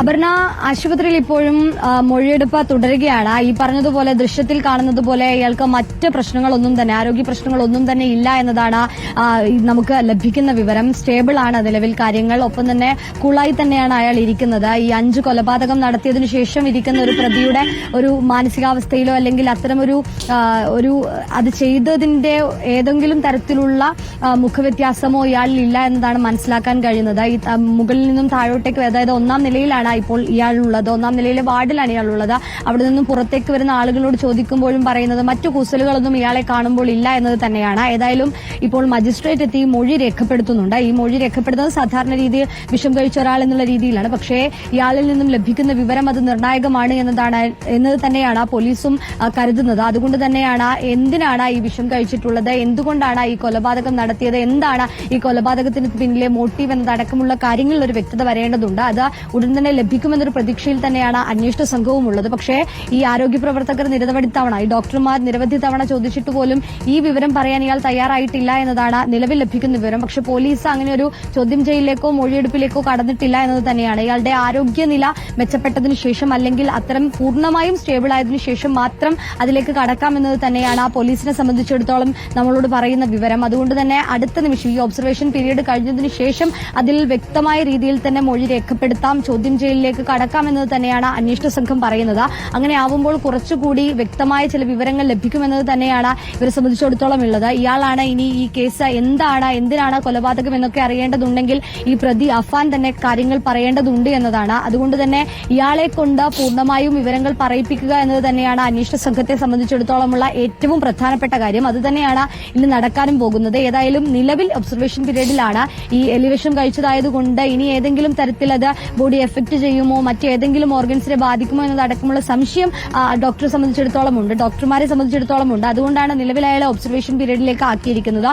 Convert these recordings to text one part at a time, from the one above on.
അപർണ ആശുപത്രിയിൽ ഇപ്പോഴും മൊഴിയെടുപ്പ് തുടരുകയാണ്. ഈ പറഞ്ഞതുപോലെ ദൃശ്യത്തിൽ കാണുന്നത് പോലെ ഇയാൾക്ക് മറ്റ് പ്രശ്നങ്ങളൊന്നും തന്നെ ആരോഗ്യ പ്രശ്നങ്ങളൊന്നും തന്നെ ഇല്ല എന്നതാണ് നമുക്ക് ലഭിക്കുന്ന വിവരം. സ്റ്റേബിൾ ആണ് നിലവിൽ കാര്യങ്ങൾ. ഒപ്പം തന്നെ കുളായി തന്നെയാണ് അയാൾ ഇരിക്കുന്നത്. ഈ അഞ്ച് കൊലപാതകം നടത്തിയതിനു ശേഷം ഇരിക്കുന്ന ഒരു പ്രതിയുടെ ഒരു മാനസികാവസ്ഥയിലോ അല്ലെങ്കിൽ അത്തരമൊരു ഒരു അത് ചെയ്തതിന്റെ ഏതെങ്കിലും തരത്തിലുള്ള മുഖവ്യത്യാസമോ ഇയാളിൽ ഇല്ല എന്നതാണ് മനസ്സിലാക്കാൻ കഴിയുന്നത്. ഈ മുകളിൽ നിന്നും താഴോട്ടേക്ക് അതായത് ഒന്നാം നിലയിലാണ് ഇപ്പോൾ ഇയാളുള്ളത് ഒന്നാം നിലയിലെ വാർഡിലാണ് ഇയാളുള്ളത്. അവിടെ നിന്നും പുറത്തേക്ക് വരുന്ന ആളുകളോട് ചോദിക്കുമ്പോഴും പറയുന്നത് മറ്റു കുസലുകളൊന്നും ഇയാളെ കാണുമ്പോൾ ഇല്ല എന്നത് തന്നെയാണ്. ഏതായാലും ഇപ്പോൾ മജിസ്ട്രേറ്റ് എത്തി മൊഴി രേഖപ്പെടുത്തുന്നുണ്ട്. ഈ മൊഴി രേഖപ്പെടുത്തുന്നത് സാധാരണ രീതിയിൽ വിഷം കഴിച്ച ഒരാൾ എന്നുള്ള രീതിയിലാണ്. പക്ഷേ ഇയാളിൽ നിന്നും ലഭിക്കുന്ന വിവരം അത് നിർണായകമാണ് എന്നതാണ് എന്നത് തന്നെയാണ് പോലീസും കരുതുന്നത്. അതുകൊണ്ട് തന്നെയാണ് എന്തിനാണ് ഈ വിഷം കഴിച്ചിട്ടുള്ളത്? എന്തുകൊണ്ടാണ് ഈ കൊലപാതകം നടത്തിയത്? എന്താണ് ഈ കൊലപാതകത്തിന് പിന്നിലെ മോട്ടീവ് എന്നതടക്കമുള്ള കാര്യങ്ങളിൽ ഒരു വ്യക്തത വരേണ്ടതുണ്ട്. അത് ഉടൻ തന്നെ ലഭിക്കുമെന്നൊരു പ്രതീക്ഷയിൽ തന്നെയാണ് അന്വേഷണ സംഘവും ഉള്ളത്. പക്ഷേ ഈ ആരോഗ്യ പ്രവർത്തകർ നിരവധി തവണ ഈ ഡോക്ടർമാർ നിരവധി തവണ ചോദിച്ചിട്ട് പോലും ഈ വിവരം പറയാൻ ഇയാൾ തയ്യാറായിട്ടില്ല എന്നതാണ് നിലവിൽ ലഭിക്കുന്ന വിവരം. പക്ഷേ പോലീസ് അങ്ങനെ ഒരു ചോദ്യം ചെയ്യലിലേക്കോ മൊഴിയെടുപ്പിലേക്കോ കടന്നിട്ടില്ല എന്നത് തന്നെയാണ്. ഇയാളുടെ ആരോഗ്യനില മെച്ചപ്പെട്ടതിനു ശേഷം അല്ലെങ്കിൽ അത്തരം പൂർണമായും സ്റ്റേബിൾ ആയതിനു ശേഷം മാത്രം അതിലേക്ക് കടക്കാമെന്നത് തന്നെയാണ് ആ പോലീസിനെ സംബന്ധിച്ചിടത്തോളം നമ്മളോട് പറയുന്ന വിവരം. അതുകൊണ്ട് തന്നെ അടുത്ത നിമിഷം ഈ ഒബ്സർവേഷൻ പീരീഡ് കഴിഞ്ഞതിന് ശേഷം അതിൽ വ്യക്തമായ രീതിയിൽ തന്നെ മൊഴി രേഖപ്പെടുത്താം ചോദ്യം ചെയ്യലിലേക്ക് കടക്കാമെന്നത് തന്നെയാണ് അന്വേഷണ സംഘം പറയുന്നത്. അങ്ങനെ ആവുമ്പോൾ കുറച്ചുകൂടി വ്യക്തമായ ചില വിവരങ്ങൾ ലഭിക്കുമെന്നത് തന്നെയാണ് ഇവരെ സംബന്ധിച്ചിടത്തോളം ഉള്ളത്. ഇയാളാണ് ഇനി ഈ കേസ് എന്താണ് എന്തിനാണ് കൊലപാതകം എന്നൊക്കെ അറിയേണ്ടതുണ്ടെങ്കിൽ ഈ പ്രതി അഫാൻ തന്നെ കാര്യങ്ങൾ പറയേണ്ടതുണ്ട് എന്നതാണ്. അതുകൊണ്ട് തന്നെ ഇയാളെ കൊണ്ട് പൂർണമായും വിവരങ്ങൾ പറയിപ്പിക്കുക എന്നത് തന്നെയാണ് അന്വേഷണ സംഘത്തെ സംബന്ധിച്ചിടത്തോളമുള്ള ഏറ്റവും പ്രധാനപ്പെട്ട കാര്യം. അതുതന്നെയാണ് ഇന്ന് നടക്കാനും പോകുന്നത്. ഏതായാലും നിലവിൽ ഒബ്സർവേഷൻ പീരീഡിലാണ് ഈ എലിവേഷൻ കഴിച്ചതായതുകൊണ്ട് ഇനി ഏതെങ്കിലും തരത്തിൽ അത് ബോഡി എഫക്ട് ചെയ്യുമോ? മറ്റേതെങ്കിലും ഓർഗൻസിനെ ബാധിക്കുമോ എന്നതടക്കമുള്ള സംശയം ഡോക്ടറെ സംബന്ധിച്ചിടത്തോളം ഉണ്ട്. ഡോക്ടർമാരെ സംബന്ധിച്ചിടത്തോളം ഉണ്ട്. അതുകൊണ്ടാണ് നിലവിൽ ഒബ്സർവേഷൻ പീരീഡിലേക്ക് ആക്കിയിരിക്കുന്നത്.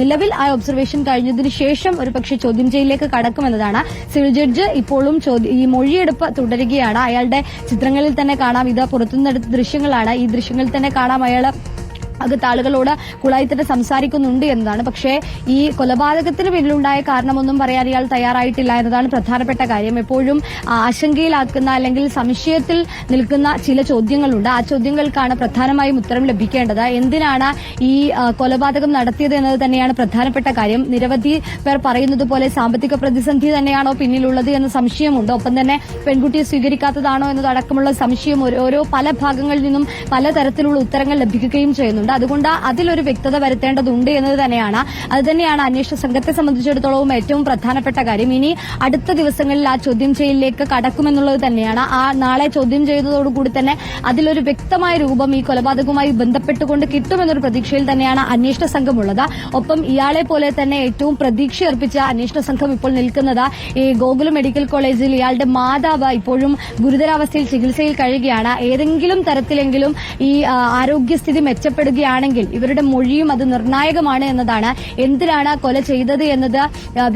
നിലവിൽ ആ ഒബ്സർവേഷൻ കഴിഞ്ഞതിന് ശേഷം ഒരു പക്ഷേ ചോദ്യം ചെയ്യലിലേക്ക് കടക്കുമെന്നതാണ്. സിവിൽ ജഡ്ജ് ഇപ്പോഴും ഈ മൊഴിയെടുപ്പ് തുടരുകയാണ്. അയാളുടെ ചിത്രങ്ങളിൽ തന്നെ കാണാം. ഇത് പുറത്തുനിന്നെടുത്ത ദൃശ്യങ്ങളാണ്. ഈ ദൃശ്യങ്ങളിൽ തന്നെ കാണാം അയാൾ അകത്ത് ആളുകളോട് കുളായിത്തട്ട് സംസാരിക്കുന്നുണ്ട് എന്നതാണ്. പക്ഷേ ഈ കൊലപാതകത്തിന് പിന്നിലുണ്ടായ കാരണമൊന്നും പറയാൻ ഇയാൾ തയ്യാറായിട്ടില്ല എന്നതാണ് പ്രധാനപ്പെട്ട കാര്യം. എപ്പോഴും ആശങ്കയിലാക്കുന്ന അല്ലെങ്കിൽ സംശയത്തിൽ നിൽക്കുന്ന ചില ചോദ്യങ്ങളുണ്ട്. ആ ചോദ്യങ്ങൾക്കാണ് പ്രധാനമായും ഉത്തരം ലഭിക്കേണ്ടത്. എന്തിനാണ് ഈ കൊലപാതകം നടത്തിയത് എന്നത് തന്നെയാണ് പ്രധാനപ്പെട്ട കാര്യം. നിരവധി പേർ പറയുന്നത് പോലെ സാമ്പത്തിക പ്രതിസന്ധി തന്നെയാണോ പിന്നിലുള്ളത് എന്ന സംശയമുണ്ട്. ഒപ്പം തന്നെ പെൺകുട്ടിയെ സ്വീകരിക്കാത്തതാണോ എന്നതടക്കമുള്ള സംശയം ഓരോ- പല ഭാഗങ്ങളിൽ നിന്നും പലതരത്തിലുള്ള ഉത്തരങ്ങൾ ലഭിക്കുകയും ചെയ്യുന്നുണ്ട് അതുകൊണ്ട് അതിലൊരു വ്യക്തത വരുത്തേണ്ടതുണ്ട് എന്നത് തന്നെയാണ്. അത് തന്നെയാണ് അന്വേഷണ സംഘത്തെ സംബന്ധിച്ചിടത്തോളവും ഏറ്റവും പ്രധാനപ്പെട്ട കാര്യം. ഇനി അടുത്ത ദിവസങ്ങളിൽ ആ ചോദ്യം ചെയ്യലിലേക്ക് കടക്കുമെന്നുള്ളത് തന്നെയാണ്. ആ നാളെ ചോദ്യം ചെയ്തതോടുകൂടി തന്നെ അതിലൊരു വ്യക്തമായ രൂപം ഈ കൊലപാതകവുമായി ബന്ധപ്പെട്ടുകൊണ്ട് കിട്ടുമെന്നൊരു പ്രതീക്ഷയിൽ തന്നെയാണ് അന്വേഷണ സംഘമുള്ളത്. ഒപ്പം ഇയാളെ പോലെ തന്നെ ഏറ്റവും പ്രതീക്ഷ അർപ്പിച്ച അന്വേഷണ സംഘം ഇപ്പോൾ നിൽക്കുന്നത് ഈ ഗോകുലം മെഡിക്കൽ കോളേജിൽ ഇയാളുടെ മാതാവ് ഇപ്പോഴും ഗുരുതരാവസ്ഥയിൽ ചികിത്സയിൽ കഴിയുകയാണ്. ഏതെങ്കിലും തരത്തിലെങ്കിലും ഈ ആരോഗ്യസ്ഥിതി ആരോഗ്യസ്ഥിതി മെച്ചപ്പെടുകയാണെങ്കിൽ ഇവരുടെ മൊഴിയും അത് നിർണായകമാണ് എന്നതാണ് എന്തിനാണ് കൊല ചെയ്തത് എന്നത്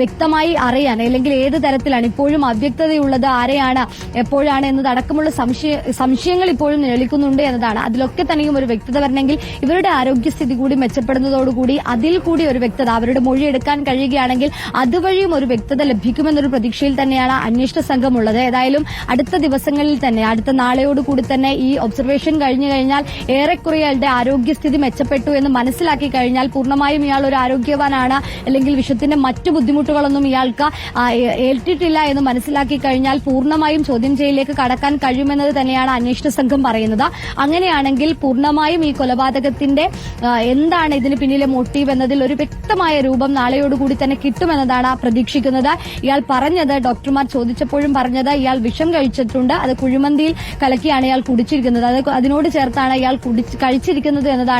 വ്യക്തമായി അറിയാൻ അല്ലെങ്കിൽ ഏത് തരത്തിലാണ് ഇപ്പോഴും അവ്യക്തതയുള്ളത് ആരെയാണ് എപ്പോഴാണ് എന്നതടക്കമുള്ള സംശയ സംശയങ്ങൾ ഇപ്പോഴും നിലനിൽക്കുന്നുണ്ട് എന്നതാണ്. അതിലൊക്കെ തന്നെയും ഒരു വ്യക്തത വരണമെങ്കിൽ ഇവരുടെ ആരോഗ്യസ്ഥിതി കൂടി മെച്ചപ്പെടുന്നതോടുകൂടി അതിൽ കൂടി ഒരു വ്യക്തത അവരുടെ മൊഴി എടുക്കാൻ കഴിയുകയാണെങ്കിൽ അതുവഴിയും ഒരു വ്യക്തത ലഭിക്കുമെന്നൊരു പ്രതീക്ഷയിൽ തന്നെയാണ് അന്വേഷണ സംഘമുള്ളത്. ഏതായാലും അടുത്ത ദിവസങ്ങളിൽ തന്നെ അടുത്ത നാളെയോടുകൂടി തന്നെ ഈ ഒബ്സർവേഷൻ കഴിഞ്ഞു കഴിഞ്ഞാൽ ഏറെക്കുറെ അയാളുടെ ആരോഗ്യസ്ഥിതി മെച്ചപ്പെട്ടു എന്ന് മനസ്സിലാക്കി കഴിഞ്ഞാൽ പൂർണമായും ഇയാൾ ഒരു ആരോഗ്യവാനാണ്. അല്ലെങ്കിൽ വിഷത്തിന്റെ മറ്റു ബുദ്ധിമുട്ടുകളൊന്നും ഇയാൾക്ക് ഏറ്റിട്ടില്ല എന്ന് മനസ്സിലാക്കി കഴിഞ്ഞാൽ പൂർണമായും ചോദ്യം ചെയ്യലിലേക്ക് കടക്കാൻ കഴിയുമെന്നത് തന്നെയാണ് അന്വേഷണ സംഘം പറയുന്നത്. അങ്ങനെയാണെങ്കിൽ പൂർണമായും ഈ കൊലപാതകത്തിന്റെ എന്താണ് ഇതിന് പിന്നിലെ മോട്ടീവ് എന്നതിൽ ഒരു വ്യക്തമായ രൂപം നാളെയോടുകൂടി തന്നെ കിട്ടുമെന്നതാണ് പ്രതീക്ഷിക്കുന്നത്. ഇയാൾ പറഞ്ഞത് ഡോക്ടർമാർ ചോദിച്ചപ്പോഴും പറഞ്ഞത് ഇയാൾ വിഷം കഴിച്ചിട്ടുണ്ട് അത് കുഴിമന്തിയിൽ കലക്കിയാണ് ഇയാൾ കുടിച്ചിരിക്കുന്നത്. അത് അതിനോട് ചേർത്താണ് ഇയാൾ കുടി കഴിച്ചിരിക്കുന്നത് എന്നതാണ്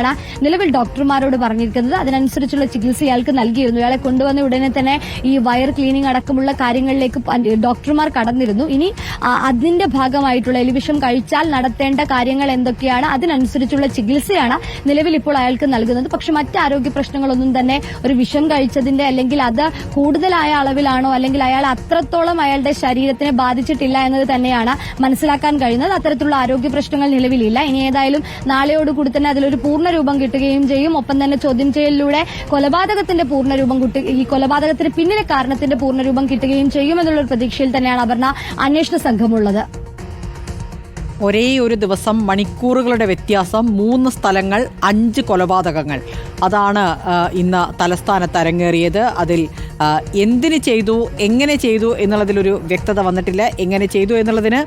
നിലവിൽ ഡോക്ടർമാരോട് പറഞ്ഞിരിക്കുന്നത് അതിനനുസരിച്ചുള്ള ചികിത്സ ഇയാൾക്ക് നൽകിയിരുന്നു. ഇയാളെ കൊണ്ടുവന്ന ഉടനെ തന്നെ ഈ വയർ ക്ലീനിങ് അടക്കമുള്ള കാര്യങ്ങളിലേക്ക് ഡോക്ടർമാർ കടന്നിരുന്നു. ഇനി അതിന്റെ ഭാഗമായിട്ടുള്ള എലിവിഷം കഴിച്ചാൽ നടത്തേണ്ട കാര്യങ്ങൾ എന്തൊക്കെയാണ്? അതിനനുസരിച്ചുള്ള ചികിത്സയാണ് നിലവിൽ ഇപ്പോൾ അയാൾക്ക് നൽകുന്നത്. പക്ഷെ മറ്റ് ആരോഗ്യ പ്രശ്നങ്ങളൊന്നും തന്നെ ഒരു വിഷം കഴിച്ചതിന്റെ അല്ലെങ്കിൽ അത് കൂടുതലായ അളവിലാണോ അല്ലെങ്കിൽ അയാൾ അത്രത്തോളം അയാളുടെ ശരീരത്തിനെ ബാധിച്ചിട്ടില്ല എന്നത് തന്നെയാണ് മനസ്സിലാക്കാൻ കഴിയുന്നത്. അത്തരത്തിലുള്ള ആരോഗ്യ പ്രശ്നങ്ങൾ നിലവിലില്ല. ഇനി ഏതായാലും നാളെയോടുകൂടി തന്നെ അതിലൊരു പൂർണ പൂർണരൂപം കിട്ടുകയും ചെയ്യും. ഒപ്പം തന്നെ ചോദ്യം ചെയ്യലിലൂടെ കൊലപാതകത്തിന്റെ പൂർണരൂപം ഈ കൊലപാതകത്തിന് പിന്നിലെ കാരണത്തിന്റെ പൂർണരൂപം കിട്ടുകയും ചെയ്യും എന്നുള്ള ഒരു പ്രതീക്ഷയിൽ തന്നെയാണ് അപർണ അന്വേഷണ സംഘമുള്ളത്. ഒരേ ഒരു ദിവസം മണിക്കൂറുകളുടെ വ്യത്യാസം മൂന്ന് സ്ഥലങ്ങൾ അഞ്ച് കൊലപാതകങ്ങൾ. അതാണ് ഇന്ന് തലസ്ഥാനത്ത് അരങ്ങേറിയത്. അതിൽ എന്തിന് ചെയ്തു എങ്ങനെ ചെയ്തു എന്നുള്ളതിലൊരു വ്യക്തത വന്നിട്ടില്ല. എങ്ങനെ ചെയ്തു എന്നുള്ളതിന്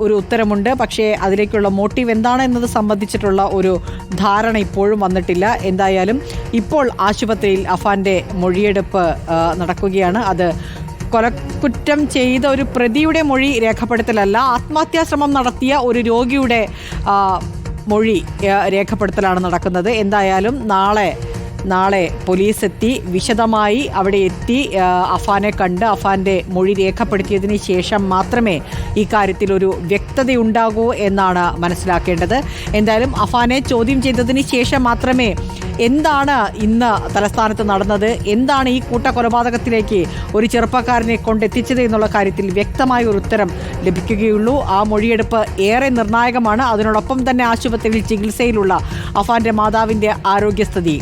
ഒരു ഉത്തരമുണ്ട്. പക്ഷേ അതിലേക്കുള്ള മോട്ടീവ് എന്താണ് എന്നത് സംബന്ധിച്ചിട്ടുള്ള ഒരു ധാരണ ഇപ്പോഴും വന്നിട്ടില്ല. എന്തായാലും ഇപ്പോൾ ആശുപത്രിയിൽ അഫാന്റെ മൊഴിയെടുപ്പ് നടക്കുകയാണ്. അത് കൊലക്കുറ്റം ചെയ്ത ഒരു പ്രതിയുടെ മൊഴി രേഖപ്പെടുത്തലല്ല ആത്മഹത്യാശ്രമം നടത്തിയ ഒരു രോഗിയുടെ മൊഴി രേഖപ്പെടുത്തലാണ് നടക്കുന്നത്. എന്തായാലും നാളെ നാളെ പോലീസ് എത്തി വിശദമായി അവിടെ എത്തി അഫാനെ കണ്ട് അഫാന്റെ മൊഴി രേഖപ്പെടുത്തിയതിന് ശേഷം മാത്രമേ ഈ കാര്യത്തിൽ ഒരു വ്യക്തതയുണ്ടാകൂ എന്നാണ് മനസ്സിലാക്കേണ്ടത്. എന്തായാലും അഫാനെ ചോദ്യം ചെയ്തതിന് ശേഷം മാത്രമേ എന്താണ് ഇന്ന് തലസ്ഥാനത്ത് നടന്നത് എന്താണ് ഈ കൂട്ടക്കൊലപാതകത്തിലേക്ക് ഒരു ചെറുപ്പക്കാരനെ കൊണ്ടെത്തിച്ചത് എന്നുള്ള കാര്യത്തിൽ വ്യക്തമായ ഒരു ഉത്തരം ലഭിക്കുകയുള്ളൂ. ആ മൊഴിയെടുപ്പ് ഏറെ നിർണായകമാണ്. അതിനോടൊപ്പം തന്നെ ആശുപത്രിയിൽ ചികിത്സയിലുള്ള അഫാന്റെ മാതാവിന്റെ ആരോഗ്യസ്ഥിതി